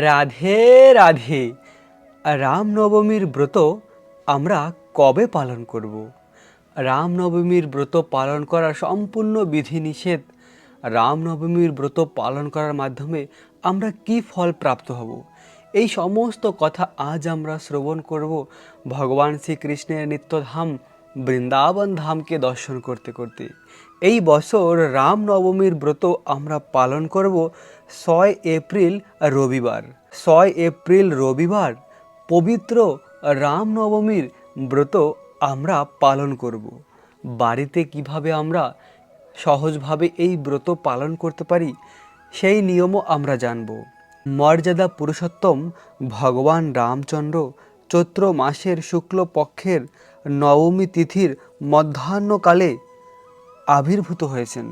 রাধে রাধে। রামনবমীর ব্রত আমরা কবে পালন করব? রামনবমীর ব্রত পালন করার সম্পূর্ণ বিধিনিষেধ। রামনবমীর ব্রত পালন করার মাধ্যমে আমরা কি ফল প্রাপ্ত হব? এই সমস্ত কথা আজ আমরা শ্রবণ করব ভগবান শ্রীকৃষ্ণের নিত্যধাম বৃন্দাবন ধামকে দর্শন করতে করতে। এই বছর রামনবমীর ব্রত আমরা পালন করব ছয় এপ্রিল রবিবার। ছয় এপ্রিল রবিবার, পবিত্র রামনবমীর ব্রত আমরা পালন করব। বাড়িতে কীভাবে আমরা সহজভাবে এই ব্রত পালন করতে পারি, সেই নিয়মও আমরা জানব। মর্যাদা পুরুষোত্তম ভগবান রামচন্দ্র চৈত্র মাসের শুক্লপক্ষের নবমী তিথির মধ্যাহ্নকালে আবির্ভূত হয়েছেন।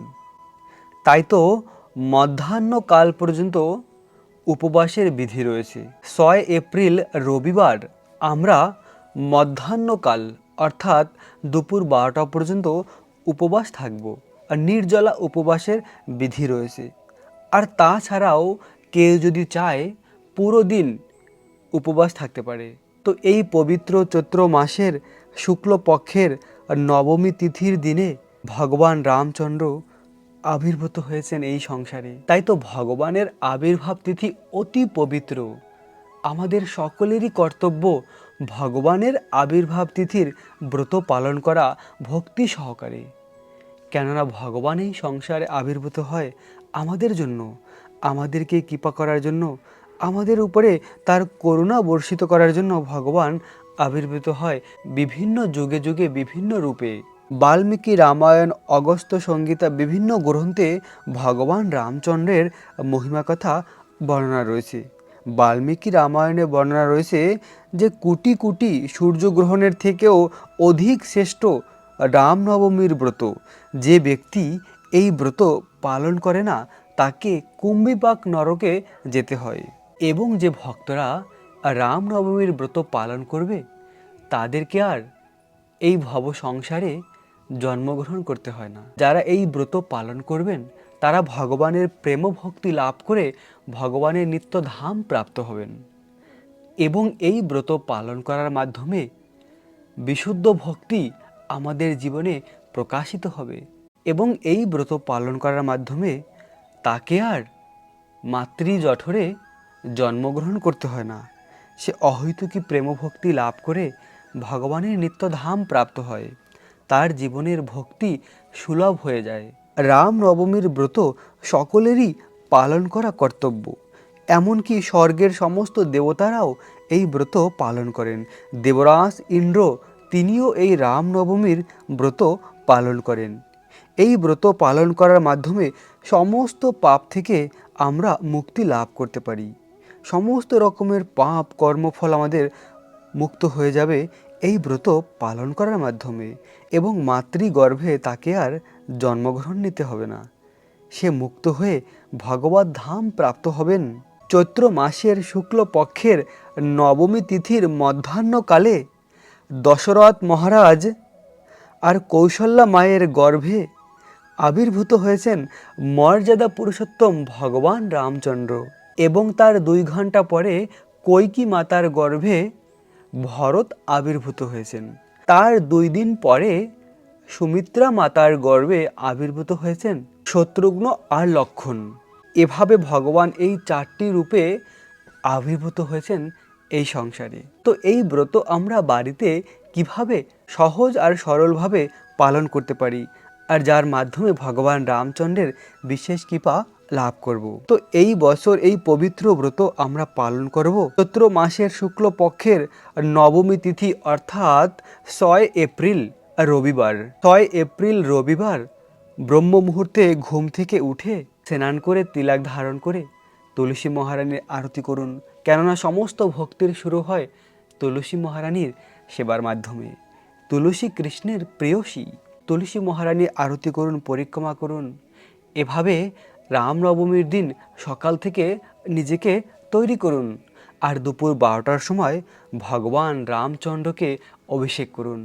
তাই তো মধ্যাহ্নকাল পর্যন্ত উপবাসের বিধি রয়েছে। ছয় এপ্রিল রবিবার আমরা মধ্যাহ্নকাল অর্থাৎ দুপুর বারোটা পর্যন্ত উপবাস থাকব। আর নির্জলা উপবাসের বিধি রয়েছে। আর তাছাড়াও কেউ যদি চায়, পুরো দিন উপবাস থাকতে পারে। তো এই পবিত্র চৈত্র মাসের শুক্লপক্ষের নবমী তিথির দিনে ভগবান রামচন্দ্র আবির্ভূত হয়েছেন এই সংসারে। তাই তো ভগবানের আবির্ভাব তিথি অতি পবিত্র। আমাদের সকলেরই কর্তব্য ভগবানের আবির্ভাব তিথির ব্রত পালন করা ভক্তি সহকারে। কেননা ভগবান এই সংসারে আবির্ভূত হয় আমাদের জন্য, আমাদেরকে কৃপা করার জন্য, আমাদের উপরে তার করুণা বর্ষিত করার জন্য ভগবান আবির্ভূত হয় বিভিন্ন যুগে যুগে বিভিন্ন রূপে। বাল্মীকি রামায়ণ, অগস্ত্য সংগীতা বিভিন্ন গ্রন্থে ভগবান রামচন্দ্রের মহিমা কথা বর্ণনা রয়েছে। বাল্মীকি রামায়ণে বর্ণনা রয়েছে যে, কোটি কোটি সূর্যগ্রহণের থেকেও অধিক শ্রেষ্ঠ রামনবমীর ব্রত। যে ব্যক্তি এই ব্রত পালন করে না, তাকে কুম্ভিপাক নরকে যেতে হয়। এবং যে ভক্তরা রামনবমীর ব্রত পালন করবে, তাদেরকে আর এই ভব সংসারে জন্মগ্রহণ করতে হয় না। যারা এই ব্রত পালন করবেন, তারা ভগবানের প্রেম ভক্তি লাভ করে ভগবানের নিত্য ধাম প্রাপ্ত হবেন। এবং এই ব্রত পালন করার মাধ্যমে বিশুদ্ধ ভক্তি আমাদের জীবনে প্রকাশিত হবে এবং এই ব্রত পালন করার মাধ্যমে তাকে আর মাতৃ জঠরে জন্মগ্রহণ করতে হয় না। সে অহৈতুকী প্রেমভক্তি লাভ করে ভগবানের নিত্যধাম প্রাপ্ত হয়। তার জীবনের ভক্তি সুলভ হয়ে যায়। রাম নবমীর ব্রত সকলেরই পালন করা কর্তব্য। এমনকি স্বর্গের সমস্ত দেবতারাও এই ব্রত পালন করেন। দেবরাজ ইন্দ্র তিনিও এই রামনবমীর ব্রত পালন করেন। এই ব্রত পালন করার মাধ্যমে সমস্ত পাপ থেকে আমরা মুক্তি লাভ করতে পারি। সমস্ত রকমের পাপ কর্মফল আমাদের মুক্ত হয়ে যাবে এই ব্রত পালন করার মাধ্যমে এবং মাতৃগর্ভে তাকে আর জন্মগ্রহণ নিতে হবে না। সে মুক্ত হয়ে ভগবত ধাম প্রাপ্ত হবেন। চৈত্র মাসের শুক্লপক্ষের নবমী তিথির মধ্যাহ্নকালে দশরথ মহারাজ আর কৌশল্যা মায়ের গর্ভে আবির্ভূত হয়েছেন মর্যাদা পুরুষোত্তম ভগবান রামচন্দ্র এবং তার দুই ঘণ্টা পরে কৈকি মাতার গর্ভে ভরত আবির্ভূত হয়েছেন। তার দুই দিন পরে সুমিত্রা মাতার গর্ভে আবির্ভূত হয়েছেন শত্রুঘ্ন আর লক্ষণ। এভাবে ভগবান এই চারটি রূপে আবির্ভূত হয়েছেন এই সংসারে। তো এই ব্রত আমরা বাড়িতে কীভাবে সহজ আর সরলভাবে পালন করতে পারি? আর যার মাধ্যমে ভগবান রামচন্দ্রের বিশেষ কৃপা লাভ করব। তো এই বছর এই পবিত্র ব্রত আমরা পালন করব। চৈত্র মাসের শুক্ল পক্ষের নবমী তিথি অর্থাৎ ছয় এপ্রিল রবিবার। ছয় এপ্রিল রবিবার ব্রহ্ম মুহূর্তে ঘুম থেকে উঠে স্নান করে তিলাক ধারণ করে তুলসী মহারানীর আরতি করুন। কেননা সমস্ত ভক্তির শুরু হয় তুলসী মহারানীর সেবার মাধ্যমে। তুলসী কৃষ্ণের প্রেয়সী তুলসী মহারানীর আরতি করুন, পরিক্রমা করুন। এভাবে রামনবমীর দিন সকাল থেকে নিজেকে তৈরি করুন আর দুপুর বারোটার সময় ভগবান রামচন্দ্রকে অভিষেক করুন।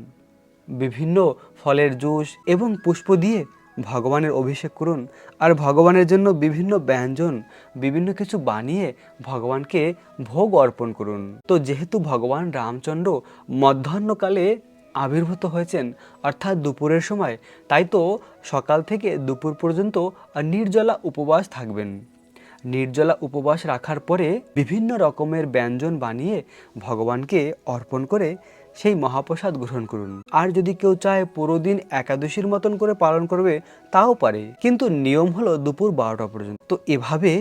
বিভিন্ন ফলের জুস এবং পুষ্প দিয়ে ভগবানের অভিষেক করুন আর ভগবানের জন্য বিভিন্ন ব্যঞ্জন, বিভিন্ন কিছু বানিয়ে ভগবানকে ভোগ অর্পণ করুন। তো যেহেতু ভগবান রামচন্দ্র মধ্যাহ্নকালে আবির্ভূত হয়েছেন, অর্থাৎ দুপুরের সময়। তাই তো সকাল থেকে দুপুর পর্যন্ত নির্জলা উপবাস থাকবেন। নির্জলা উপবাস রাখার পরে বিভিন্ন রকমের ব্যঞ্জন বানিয়ে ভগবানকে অর্পণ করে সেই মহাপ্রসাদ গ্রহণ করুন। আর যদি কেউ চায় পুরো দিন একাদশীর মতন করে পালন করবে, তাও পারে। কিন্তু নিয়ম হলো দুপুর বারোটা পর্যন্ত। তো এভাবে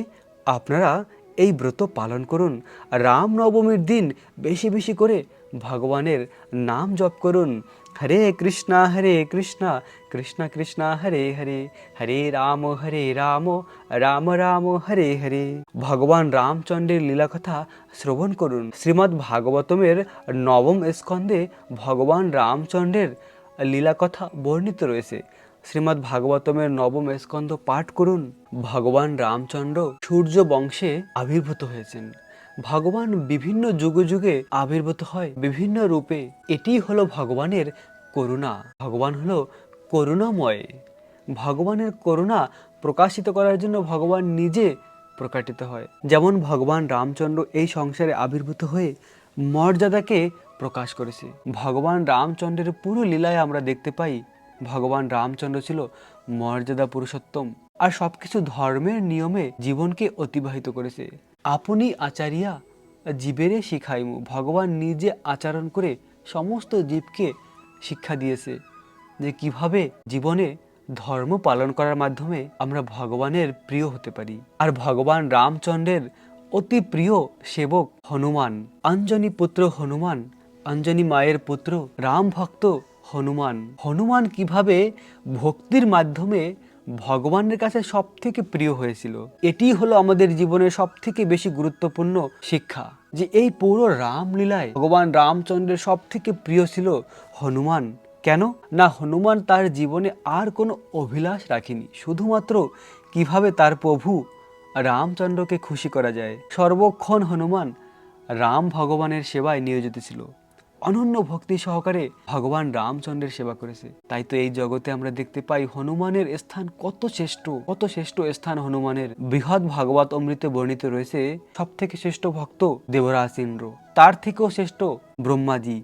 আপনারা এই ব্রত পালন করুন। রাম নবমীর দিন বেশি বেশি করে ভগবানের নাম জপ করুন। হরে কৃষ্ণা হরে কৃষ্ণা, কৃষ্ণ কৃষ্ণ, হরে হরে হরে রাম হরে রাম রাম রাম, হরে হরে। ভগবান রামচন্দ্রের লীলাকথা শ্রবণ করুন। শ্রীমদ্ ভাগবতমের নবম স্কন্ধে ভগবান রামচন্দ্রের লীলাকথা বর্ণিত রয়েছে। শ্রীমদ্ ভাগবতমের নবম স্কন্ধ পাঠ করুন। ভগবান রামচন্দ্র সূর্য বংশে আবির্ভূত হয়েছেন। ভগবান বিভিন্ন যুগে যুগে আবির্ভূত হয়, বিভিন্ন রূপে। এটি হলো ভগবানের করুণা। ভগবান হলো করুণাময়। ভগবানের করুণা প্রকাশিত করার জন্য ভগবান নিজে প্রকাটিত হয়। যেমন ভগবান রামচন্দ্র এই সংসারে আবির্ভূত হয়ে মর্যাদাকে প্রকাশ করেছে। ভগবান রামচন্দ্রের পুরো লীলায় আমরা দেখতে পাই ভগবান রামচন্দ্র ছিল মর্যাদা পুরুষোত্তম আর সবকিছু ধর্মের নিয়মে জীবনকে অতিবাহিত করেছে। আপনি আচারিয়া, জীবেরে শিখাইমু। ভগবান নিজে আচরণ করে সমস্ত জীবকে শিক্ষা দিয়েছে যে কীভাবে জীবনে ধর্ম পালন করার মাধ্যমে আমরা ভগবানের প্রিয় হতে পারি। আর ভগবান রামচন্দ্রের অতি প্রিয় সেবক হনুমান। অঞ্জনী পুত্র হনুমান, অঞ্জনী মায়ের পুত্র রাম ভক্ত হনুমান। হনুমান কীভাবে ভক্তির মাধ্যমে ভগবানের কাছে সব থেকে প্রিয় হয়েছিল, এটি হলো আমাদের জীবনের সব থেকে বেশি গুরুত্বপূর্ণ শিক্ষা। যে এই পুরো রামলীলায় ভগবান রামচন্দ্রের সব থেকে প্রিয় ছিল হনুমান। কেন? না, হনুমান তার জীবনে আর কোনো অভিলাষ রাখেনি। শুধুমাত্র কীভাবে তার প্রভু রামচন্দ্রকে খুশি করা যায়। সর্বক্ষণ হনুমান রাম ভগবানের সেবায় নিয়োজিত ছিল। অনন্য ভক্তি সহকারে ভগবান রামচন্দ্রের সেবা করেছে। তাই তো এই জগতে আমরা দেখতে পাই হনুমানের স্থান কত শ্রেষ্ঠ কত শ্রেষ্ঠ স্থান হনুমানের। বৃহৎ ভাগবত অমৃতে বর্ণিত রয়েছে সব থেকে শ্রেষ্ঠ ভক্ত দেবরাজ ইন্দ্র তার থেকেও শ্রেষ্ঠ ব্রহ্মাজি।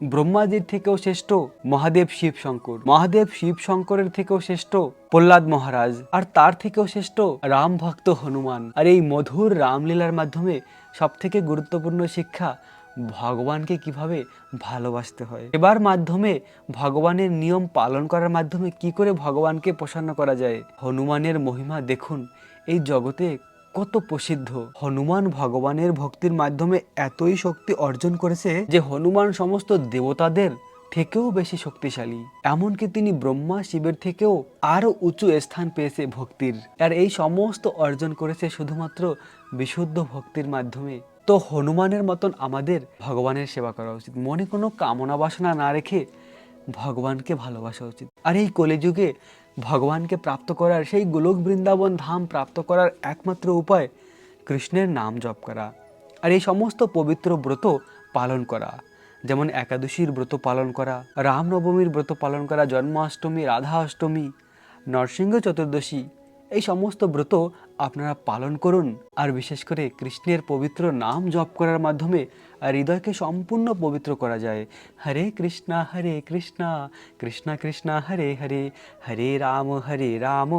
ব্রহ্মাজির থেকেও শ্রেষ্ঠ মহাদেব শিব শঙ্কর মহাদেব শিব শঙ্করের থেকেও শ্রেষ্ঠ প্রহ্লাদ মহারাজ। আর তার থেকেও শ্রেষ্ঠ রাম ভক্ত হনুমান। আর এই মধুর রামলীলার মাধ্যমে সব থেকে গুরুত্বপূর্ণ শিক্ষা ভগবানকে কীভাবে ভালোবাসতে হয়? এবার মাধ্যমে ভগবানের নিয়ম পালন করার মাধ্যমে কি করে ভগবানকে প্রসন্ন করা যায়? হনুমানের মহিমা দেখুন, এই জগতে কত প্রসিদ্ধ। হনুমান ভগবানের ভক্তির মাধ্যমে এতই শক্তি অর্জন করেছে যে হনুমান সমস্ত দেবতাদের থেকেও বেশি শক্তিশালী। এমনকি তিনি ব্রহ্মা শিবের থেকেও আরও উঁচু স্থান পেয়েছে ভক্তির। আর এই সমস্ত অর্জন করেছে শুধুমাত্র বিশুদ্ধ ভক্তির মাধ্যমে। তো হনুমানের মতন আমাদের ভগবানের সেবা করা উচিত। মনে কোনো কামনা বাসনা না রেখে ভগবানকে ভালোবাসা উচিত। আর এই কলিযুগে ভগবানকে প্রাপ্ত করার, সেই গোলক বৃন্দাবন ধাম প্রাপ্ত করার একমাত্র উপায় কৃষ্ণের নাম জপ করা আর এই সমস্ত পবিত্র ব্রত পালন করা। যেমন একাদশীর ব্রত পালন করা, রামনবমীর ব্রত পালন করা, জন্মাষ্টমী রাধা অষ্টমী নরসিংহ চতুর্দশী এই সমস্ত ব্রত আপনারা পালন করুন, আর বিশেষ করে কৃষ্ণের পবিত্র নাম জপ করার মাধ্যমে হৃদয়কে সম্পূর্ণ পবিত্র করা যায়। হরে কৃষ্ণা হরে কৃষ্ণা, কৃষ্ণ কৃষ্ণ, হরে হরে হরে রাম হরে রাম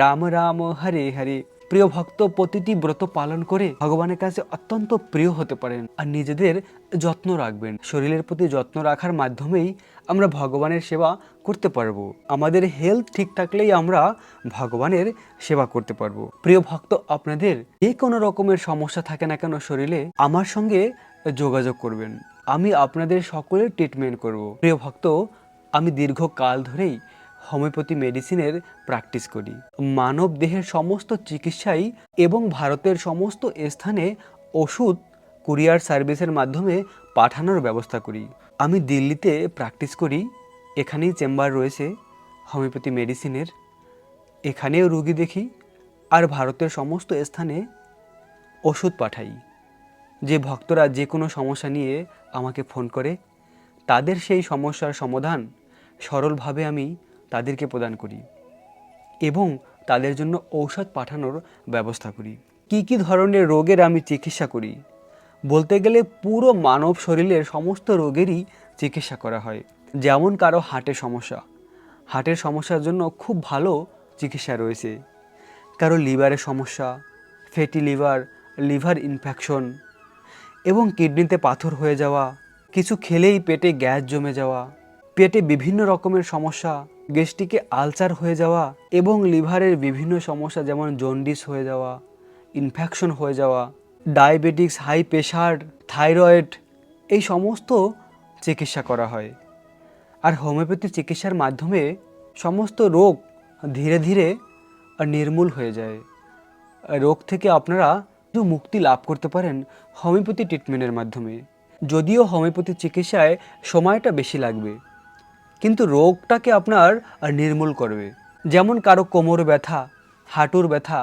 রাম রাম, হরে হরে। প্রিয় ভক্ত, প্রতিটি ব্রত পালন করে ভগবানের কাছে অত্যন্ত প্রিয় হতে পারেন, আর নিজেদের যত্ন রাখবেন। শরীরের প্রতি যত্ন রাখার মাধ্যমেই আমরা ভগবানের সেবা করতে পারব। আমাদের হেলথ ঠিক থাকলেই আমরা ভগবানের সেবা করতে পারব। প্রিয় ভক্ত, আপনাদের যে কোনো রকমের সমস্যা থাকে না কেন শরীরে, আমার সঙ্গে যোগাযোগ করবেন। আমি আপনাদের সকলের ট্রিটমেন্ট করব। প্রিয় ভক্ত, আমি দীর্ঘকাল ধরেই হোমিওপ্যাথি মেডিসিনের প্র্যাকটিস করি। মানব দেহের সমস্ত চিকিৎসাই এবং ভারতের সমস্ত স্থানে ওষুধ কুরিয়ার সার্ভিসের মাধ্যমে পাঠানোর ব্যবস্থা করি। আমি দিল্লিতে প্র্যাকটিস করি, এখানেই চেম্বার রয়েছে হোমিওপ্যাথি মেডিসিনের এখানেও রুগী দেখি আর ভারতের সমস্ত স্থানে ওষুধ পাঠাই। যে ভক্তরা যে কোনো সমস্যা নিয়ে আমাকে ফোন করে, তাদের সেই সমস্যার সমাধান সরলভাবে আমি তাদেরকে প্রদান করি এবং তাদের জন্য ঔষধ পাঠানোর ব্যবস্থা করি। কি কি ধরনের রোগের আমি চিকিৎসা করি বলতে গেলে পুরো মানব শরীরের সমস্ত রোগেরই চিকিৎসা করা হয়, যেমন কারও হার্টের সমস্যা। হার্টের সমস্যার জন্য খুব ভালো চিকিৎসা রয়েছে। কারও লিভারের সমস্যা, ফ্যাটি লিভার লিভার ইনফেকশন এবং কিডনিতে পাথর হয়ে যাওয়া, কিছু খেলেই পেটে গ্যাস জমে যাওয়া, পেটে বিভিন্ন রকমের সমস্যা, গ্যাস্ট্রিকে আলসার হয়ে যাওয়া এবং লিভারের বিভিন্ন সমস্যা যেমন জন্ডিস হয়ে যাওয়া, ইনফেকশন হয়ে যাওয়া ডায়াবেটিক্স হাই প্রেশার, থাইরয়েড, এই সমস্ত চিকিৎসা করা হয়। আর হোমিওপ্যাথি চিকিৎসার মাধ্যমে সমস্ত রোগ ধীরে ধীরে নির্মূল হয়ে যায়। রোগ থেকে আপনারা মুক্তি লাভ করতে পারেন হোমিওপ্যাথি ট্রিটমেন্টের মাধ্যমে। যদিও হোমিওপ্যাথি চিকিৎসায় সময়টা বেশি লাগবে, কিন্তু রোগটাকে আপনার নির্মূল করবে। যেমন কারও কোমর ব্যথা, হাঁটুর ব্যথা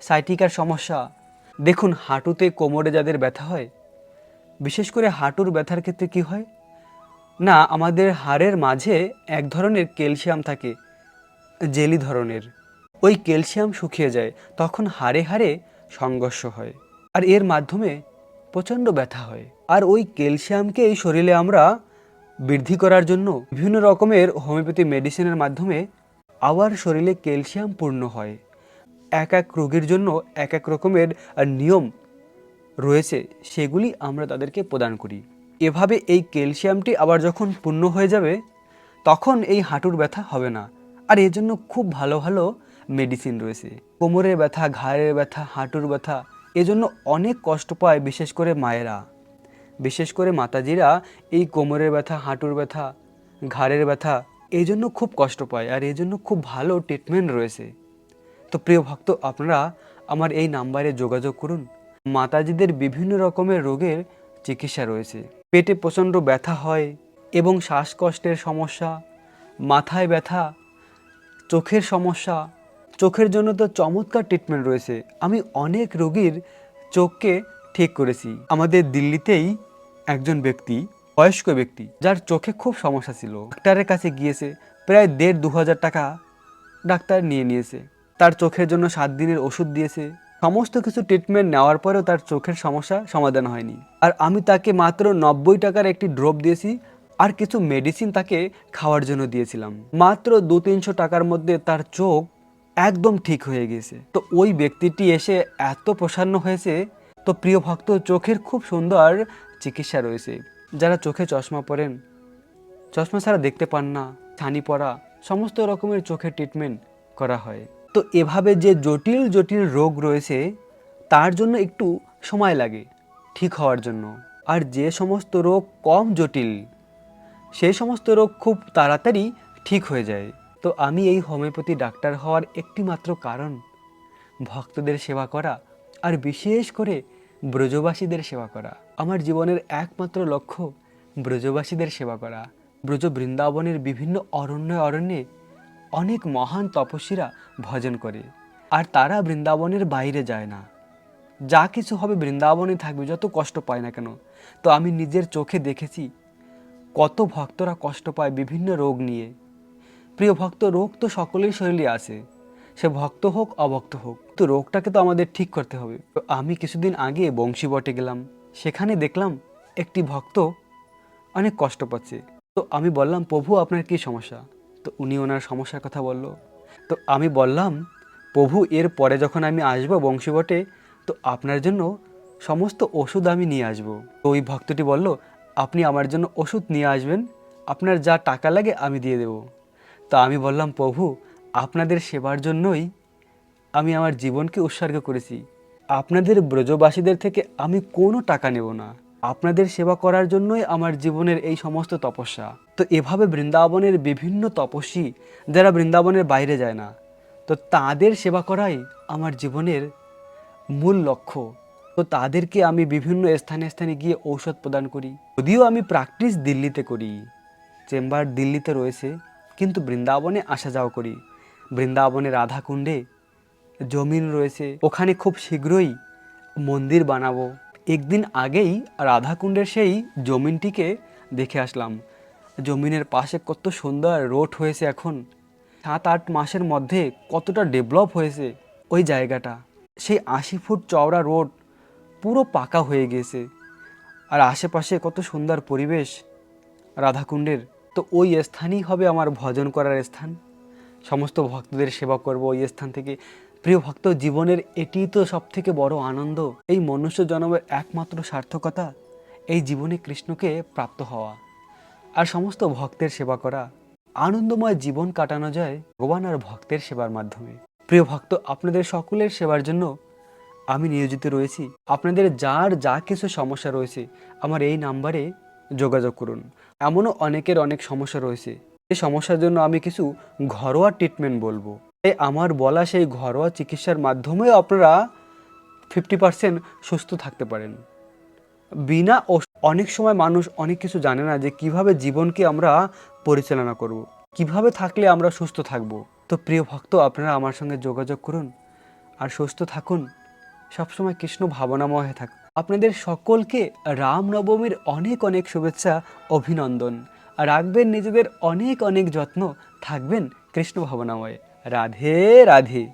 সাইটিকার সমস্যা দেখুন, হাঁটুতে কোমরে যাদের ব্যথা হয়, বিশেষ করে হাঁটুর ব্যথার ক্ষেত্রে কি হয়? না, আমাদের হাড়ের মাঝে এক ধরনের ক্যালসিয়াম থাকে, জেলি ধরনের। ওই ক্যালসিয়াম শুকিয়ে যায়, তখন হাড়ে হাড়ে সংঘর্ষ হয়, আর এর মাধ্যমে প্রচণ্ড ব্যথা হয়। আর ওই ক্যালসিয়ামকে এই শরীরে আমরা বৃদ্ধি করার জন্য বিভিন্ন রকমের হোমিওপ্যাথি মেডিসিনের মাধ্যমে আবার শরীরে ক্যালসিয়াম পূর্ণ হয়। এক এক রোগীর জন্য এক এক রকমের নিয়ম রয়েছে, সেগুলি আমরা তাদেরকে প্রদান করি। এভাবে এই ক্যালসিয়ামটি আবার যখন পূর্ণ হয়ে যাবে, তখন এই হাঁটুর ব্যথা হবে না। আর এর জন্য খুব ভালো ভালো মেডিসিন রয়েছে। কোমরের ব্যথা, ঘাড়ের ব্যথা, হাঁটুর ব্যথা এজন্য অনেক কষ্ট পায় বিশেষ করে মায়েরা। বিশেষ করে মাতাজিরা এই কোমরের ব্যথা, হাঁটুর ব্যথা, ঘাড়ের ব্যথা এই জন্য খুব কষ্ট পায়। আর এই জন্য খুব ভালো ট্রিটমেন্ট রয়েছে। তো প্রিয় ভক্ত, আপনারা আমার এই নাম্বারে যোগাযোগ করুন। মাতাজিদের বিভিন্ন রকমের রোগের চিকিৎসা রয়েছে। পেটে প্রচণ্ড ব্যথা হয় এবং শ্বাসকষ্টের সমস্যা, মাথায় ব্যথা, চোখের সমস্যা। চোখের জন্য তো চমৎকার ট্রিটমেন্ট রয়েছে। আমি অনেক রোগীর চোখকে ঠিক করেছি। আমাদের দিল্লিতেই একজন ব্যক্তি, বয়স্ক ব্যক্তি, যার চোখে খুব সমস্যা ছিল। ডাক্তারের কাছে গিয়েছে, প্রায় দেড় দু হাজার টাকা ডাক্তার নিয়ে নিয়েছে। তার চোখের জন্য সাত দিনের ওষুধ দিয়েছে। সমস্ত কিছু ট্রিটমেন্ট নেওয়ার পরেও তার চোখের সমস্যা সমাধান হয়নি। আর আমি তাকে মাত্র নব্বই টাকার একটি ড্রপ দিয়েছি আর কিছু মেডিসিন তাকে খাওয়ার জন্য দিয়েছিলাম। মাত্র দু তিনশো টাকার মধ্যে তার চোখ একদম ঠিক হয়ে গেছে তো ওই ব্যক্তিটি এসে এত প্রসন্ন হয়েছে, তো প্রিয় ভক্ত, চোখের খুব সুন্দর চিকিৎসা রয়েছে। যারা চোখে চশমা পরেন, চশমা ছাড়া দেখতে পান না, ছানি পড়া সমস্ত রকমের চোখের ট্রিটমেন্ট করা হয়। তো এভাবে যে জটিল জটিল রোগ রয়েছে, তার জন্য একটু সময় লাগে ঠিক হওয়ার জন্য। আর যে সমস্ত রোগ কম জটিল সেই সমস্ত রোগ খুব তাড়াতাড়ি ঠিক হয়ে যায়। তো আমি এই হোমিওপ্যাথি ডাক্তার হওয়ার একটি মাত্র কারণ, ভক্তদের সেবা করা আর বিশেষ করে ব্রজবাসীদের সেবা করা। আমার জীবনের একমাত্র লক্ষ্য ব্রজবাসীদের সেবা করা। ব্রজ বৃন্দাবনের বিভিন্ন অরণ্য অরণ্যে অনেক মহান তপস্বীরা ভজন করে, আর তারা বৃন্দাবনের বাইরে যায় না। যা কিছু হবে বৃন্দাবনে থাকবে, যত কষ্ট পায় না কেন, তো আমি নিজের চোখে দেখেছি কত ভক্তরা কষ্ট পায় বিভিন্ন রোগ নিয়ে। প্রিয় ভক্ত, রোগ তো সকলের শরীরে আছে, সে ভক্ত হোক, অভক্ত হোক তো রোগটাকে তো আমাদের ঠিক করতে হবে। তো আমি কিছুদিন আগে বংশীবটে গেলাম, সেখানে দেখলাম একটি ভক্ত অনেক কষ্ট পাচ্ছে। তো আমি বললাম, প্রভু, আপনার কী সমস্যা? তো উনি ওনার সমস্যার কথা বলল। তো আমি বললাম, প্রভু, এর পরে যখন আমি আসব বংশীবটে, তো আপনার জন্য সমস্ত ওষুধ আমি নিয়ে আসব। তো ওই ভক্তটি বলল, আপনি আমার জন্য ওষুধ নিয়ে আসবেন, আপনার যা টাকা লাগে আমি দিয়ে দেব। তো আমি বললাম, প্রভু, আপনাদের সেবার জন্যই আমি আমার জীবনকে উৎসর্গ করেছি। আপনাদের ব্রজবাসীদের থেকে আমি কোনো টাকা নেব না। আপনাদের সেবা করার জন্যই আমার জীবনের এই সমস্ত তপস্যা। তো এভাবে বৃন্দাবনের বিভিন্ন তপস্বী যারা বৃন্দাবনের বাইরে যায় না, তো তাদের সেবা করাই আমার জীবনের মূল লক্ষ্য। তো তাদেরকে আমি বিভিন্ন স্থানে স্থানে গিয়ে ঔষধ প্রদান করি। যদিও আমি প্র্যাকটিস দিল্লিতে করি, চেম্বার দিল্লিতে রয়েছে, কিন্তু বৃন্দাবনে আসা যাওয়া করি। বৃন্দাবনে রাধাকুণ্ডে জমিন রয়েছে, ওখানে খুব শীঘ্রই মন্দির বানাবো। একদিন আগেই রাধাকুণ্ডের সেই জমিনটিকে দেখে আসলাম। জমিনের পাশে কত সুন্দর রোড হয়েছে এখন। সাত আট মাসের মধ্যে কতটা ডেভেলপ হয়েছে ওই জায়গাটা। সেই আশি ফুট চওড়া রোড পুরো পাকা হয়ে গেছে। আর আশেপাশে কত সুন্দর পরিবেশ রাধাকুণ্ডের। তো ওই স্থানই হবে আমার ভজন করার স্থান। সমস্ত ভক্তদের সেবা করব ওই স্থান থেকে। প্রিয় ভক্ত, জীবনের এটি তো সব থেকে বড় আনন্দ। এই মনুষ্য জন্মের একমাত্র সার্থকতা, এই জীবনে কৃষ্ণকে প্রাপ্ত হওয়া। আর সমস্ত ভক্তের সেবা করা, আনন্দময় জীবন কাটানো যায় ভগবান আর ভক্তের সেবার মাধ্যমে। প্রিয় ভক্ত, আপনাদের সকলের সেবার জন্য আমি নিয়োজিত রয়েছি। আপনাদের যার যা কিছু সমস্যা রয়েছে, আমার এই নাম্বারে যোগাযোগ করুন। এমনও অনেকের অনেক সমস্যা রয়েছে। এই সমস্যার জন্য আমি কিছু ঘরোয়া ট্রিটমেন্ট বলব। এই আমার বলা সেই ঘরোয়া চিকিৎসার মাধ্যমে আপনারা ফিফটি পার্সেন্ট সুস্থ থাকতে পারেন। বিনা ও অনেক সময় মানুষ অনেক কিছু জানে না যে কীভাবে জীবনকে আমরা পরিচালনা করব। কীভাবে থাকলে আমরা সুস্থ থাকব। তো প্রিয় ভক্ত, আপনারা আমার সঙ্গে যোগাযোগ করুন আর সুস্থ থাকুন। সবসময় কৃষ্ণ ভাবনাময় হয়ে থাকুন। আপনাদের সকলকে রামনবমীর অনেক অনেক শুভেচ্ছা, অভিনন্দন। রাখবেন নিজেদের অনেক অনেক যত্ন। থাকবেন কৃষ্ণ ভাবনাময়। রাধে রাধে